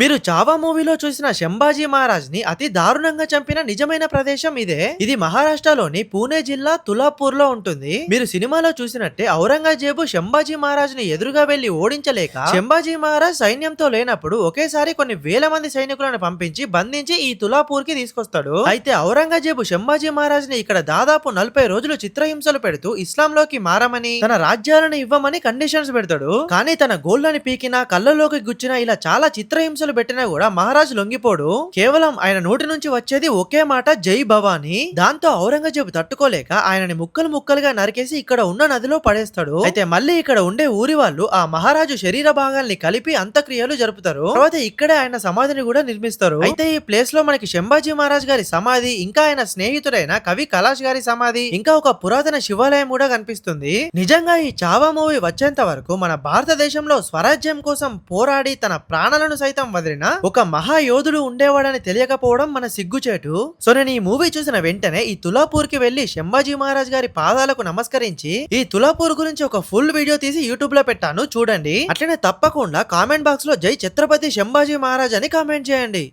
మీరు చావా మూవీలో చూసిన శంభాజీ మహారాజ్ని అతి దారుణంగా చంపిన నిజమైన ప్రదేశం ఇదే. ఇది మహారాష్ట్రలోని పూణే జిల్లా తులాపూర్లో ఉంటుంది. మీరు సినిమాలో చూసినట్టే ఔరంగజేబు శంభాజీ మహారాజ్ని ఎదురుగా వెళ్ళి ఓడించలేక శంభాజీ మహారాజ్ సైన్యంతో లేనప్పుడు ఒకేసారి కొన్ని వేల మంది సైనికులను పంపించి బంధించి ఈ తులాపూర్కి తీసుకొస్తాడు. అయితే ఔరంగజేబు శంభాజీ మహారాజ్ని ఇక్కడ దాదాపు నలభై రోజులు చిత్రహింసలు పెడుతూ ఇస్లాంలోకి మారమని తన రాజ్యాలను ఇవ్వమని కండిషన్స్ పెడతాడు. కానీ తన గోళ్ళను పీకినా కళ్ళలోకి గుచ్చినా ఇలా చాలా చిత్రహింసలు పెట్టినా కూడా మహారాజు లొంగిపోడు. కేవలం ఆయన నోటి నుంచి వచ్చేది ఒకే మాట జై భవాని. దాంతో ఔరంగజేబు తట్టుకోలేక ఆయనని ముక్కలు ముక్కలుగా నరికేసి ఇక్కడ ఉన్న నదిలో పడేస్తాడు. అయితే మళ్ళీ ఇక్కడ ఉండే ఊరి వాళ్ళు ఆ మహారాజు శరీర భాగాల్ని కలిపి అంత్యక్రియలు జరుపుతారు. తర్వాత ఇక్కడే ఆయన సమాధిని కూడా నిర్మిస్తారు. అయితే ఈ ప్లేస్లో మనకి శంభాజీ మహారాజ్ గారి సమాధి ఇంకా ఆయన స్నేహితుడైన కవి కలాష్ గారి సమాధి ఇంకా ఒక పురాతన శివాలయం కూడా కనిపిస్తుంది. నిజంగా ఈ చావా మూవీ వచ్చేంత వరకు మన భారతదేశంలో స్వరాజ్యం కోసం పోరాడి తన ప్రాణాలను సైతం వదిలిన ఒక మహాయోధుడు ఉండేవాడని తెలియకపోవడం మన సిగ్గుచేటు. సో నేను ఈ మూవీ చూసిన వెంటనే ఈ తులాపూర్కి వెళ్ళి శంభాజీ మహారాజ్ గారి పాదాలకు నమస్కరించి ఈ తులాపూర్ గురించి ఒక ఫుల్ వీడియో తీసి యూట్యూబ్లో పెట్టాను చూడండి. అట్లనే తప్పకుండా కామెంట్ బాక్స్లో జై ఛత్రపతి శంభాజీ మహారాజ్ అని కామెంట్ చేయండి.